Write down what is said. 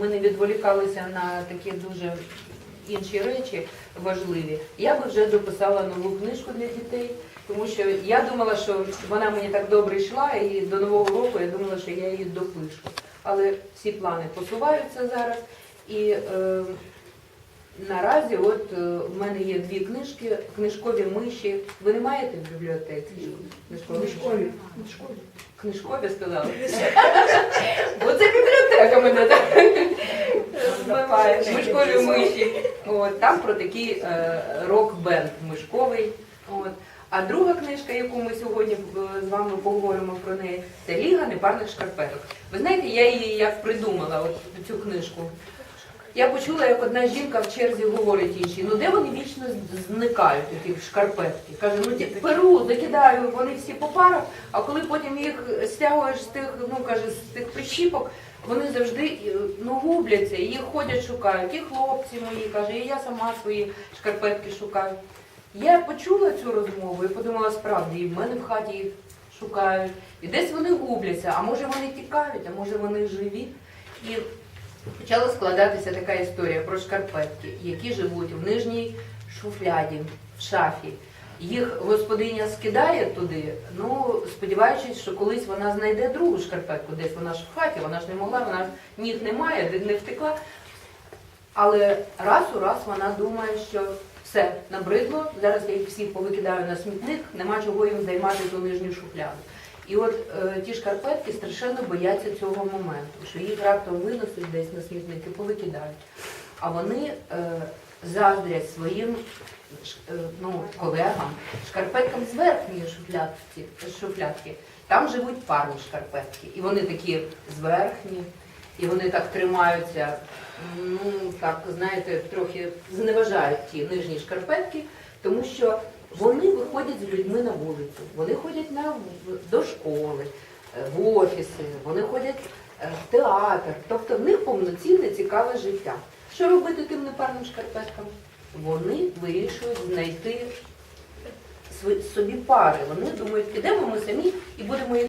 Ми не відволікалися на такі дуже інші речі важливі. Я би вже дописала нову книжку для дітей, тому що я думала, що вона мені так добре йшла, і до нового року я думала, що я її допишу. Але всі плани посуваються зараз. І е, наразі, от е, в мене є дві книжки, книжкові миші. Ви не маєте в бібліотеці? Книжкові миші? Книжкові сказали. Бо це бібліотека мене так. Мишкові миші. От, там про такий е, рок-бенд мишковий. От. А друга книжка, яку ми сьогодні е, з вами поговоримо про неї, це Ліга непарних шкарпеток. Ви знаєте, я її як придумала, от цю книжку. Я почула, як одна жінка в черзі говорить іншій, ну де вони вічно зникають, ті шкарпетки. Каже, ну ті перу закидаю, вони всі по парах, а коли потім їх стягуєш з тих, ну каже, з тих прищіпок, вони завжди ну, губляться, їх ходять, шукають. І хлопці мої, каже, і я сама свої шкарпетки шукаю. Я почула цю розмову і подумала, справді, і в мене в хаті їх шукають. І десь вони губляться, а може вони тікають, а може вони живі. І почала складатися така історія про шкарпетки, які живуть в нижній шуфляді, в шафі. Їх господиня скидає туди, ну сподіваючись, що колись вона знайде другу шкарпетку, десь вона ж в хаті, вона ж не могла, вона ж ніг немає, не втекла. Але раз у раз вона думає, що все набридло, зараз я їх всіх повикидаю на смітник, нема чого їм займати ту нижню шуфляду. І от е, ті шкарпетки страшенно бояться цього моменту, що їх раптом винесуть десь на смітник і повикидають. А вони е, заздрять своїм е, ну, колегам, шкарпеткам з верхньої шуфлядки, шуфлядки. Там живуть парні шкарпетки. І вони такі зверхні, і вони так тримаються, ну так, знаєте, трохи зневажають ті нижні шкарпетки, тому що вони виходять з людьми на вулицю, вони ходять на, до школи, е, в офіси, вони ходять е, в театр. Тобто в них повноцінне цікаве життя. Що робити тим непарним шкарпеткам? Вони вирішують знайти собі пари. Вони думають, підемо ми самі і будемо